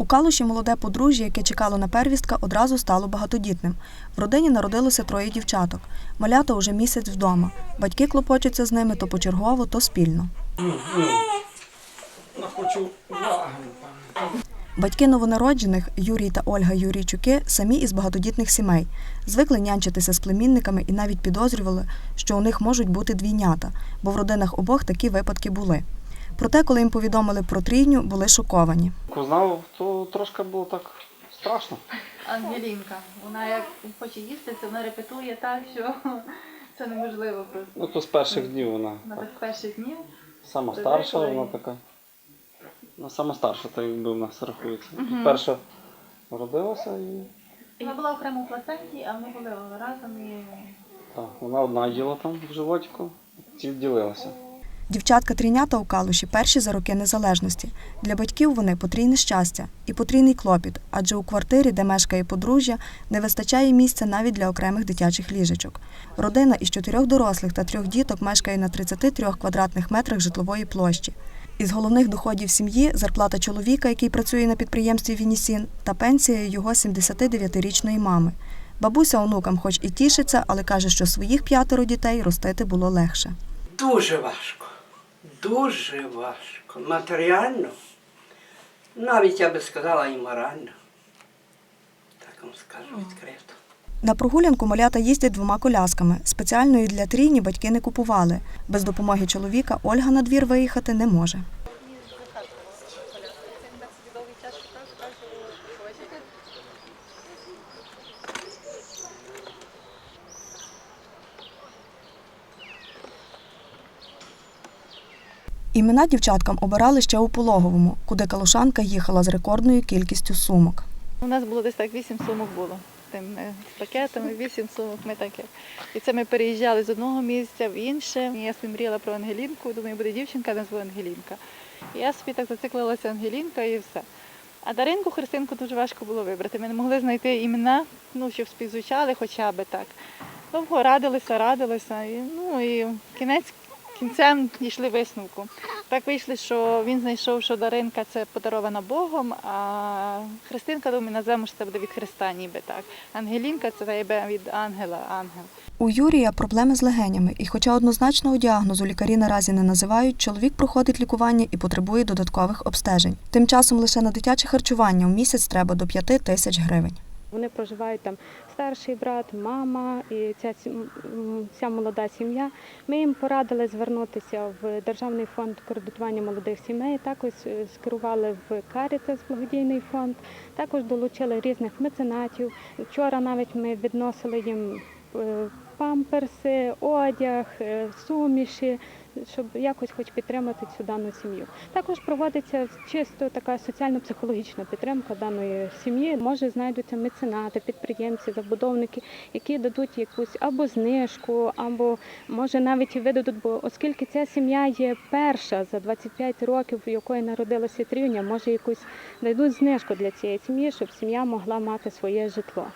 У Калуші молоде подружжя, яке чекало на первістка, одразу стало багатодітним. В родині народилося троє дівчаток. Малята уже місяць вдома. Батьки клопочуться з ними то почергово, то спільно. Батьки новонароджених Юрій та Ольга Юрійчуки самі із багатодітних сімей. Звикли нянчитися з племінниками і навіть підозрювали, що у них можуть бути двійнята, бо в родинах обох такі випадки були. Проте, коли їм повідомили про трійню, були шоковані. Коли то трошки було так страшно. Ангелінка. Вона як хоче їсти, то вона репетує так, що це неможливо просто. Ну то з перших днів вона Вона так, з перших днів. сама Це старша, деколи. вона така. Ну, сама старша, так якби в нас рахується. Перша родилася і Вона була окремо в плаценті, а ми були разом і так, вона одна їла там в животику, ті ділилася. Дівчатка трійнята у Калуші перші за роки незалежності. Для батьків вони потрійне щастя і потрійний клопіт, адже у квартирі, де мешкає подружжя, не вистачає місця навіть для окремих дитячих ліжечок. Родина із чотирьох дорослих та трьох діток мешкає на 33 квадратних метрах житлової площі. Із головних доходів сім'ї зарплата чоловіка, який працює на підприємстві Вінісін, та пенсія його 79-річної мами. Бабуся онукам хоч і тішиться, але каже, що своїх п'ятеро дітей ростити було легше. Дуже важко. Дуже важко. Матеріально. Навіть я би сказала і морально. Так вам скажу відкрито. На прогулянку малята їздять двома колясками. Спеціальної для трійні батьки не купували. Без допомоги чоловіка Ольга на двір виїхати не може. Імена дівчаткам обирали ще у пологовому, куди калушанка їхала з рекордною кількістю сумок. у нас було десь так вісім сумок було. Тими пакетами, вісім сумок, ми таке. І це ми переїжджали з одного місця в інше. Я собі мріяла про Ангелінку, думаю, буде дівчинка, назву Ангелінка. І я собі так зациклилася Ангелінка і все. А Даринку Христинку дуже важко було вибрати. Ми не могли знайти імена, ну, щоб співзвучали хоча б так. Довго радилися, радилися. І, ну, і кінець кінцем дійшли висновку. Так вийшло, що він знайшов, що Даринка це подарована Богом, а Христинка, думаю, назвемо, що це буде від Христа, ніби так. Ангелінка це ніби від ангела, ангел. У Юрія проблеми з легенями, і хоча однозначного діагнозу лікарі наразі не називають, чоловік проходить лікування і потребує додаткових обстежень. Тим часом лише на дитяче харчування в місяць треба до 5 тисяч гривень. Вони проживають там старший брат, мама і ця, ця молода сім'я. Ми їм порадили звернутися в Державний фонд кредитування молодих сімей. Також е, скерували в Карітас благодійний фонд. Також долучили різних меценатів. Вчора навіть ми відносили їм е, памперси, одяг, е, суміші, щоб якось хоч підтримати цю дану сім'ю. Також проводиться чисто така соціально-психологічна підтримка даної сім'ї. Може знайдуться меценати, підприємці, забудовники, які дадуть якусь або знижку, або може навіть і видадуть, бо оскільки ця сім'я є перша за 25 років, в якої народилася трійня, може якусь дадуть знижку для цієї сім'ї, щоб сім'я могла мати своє житло.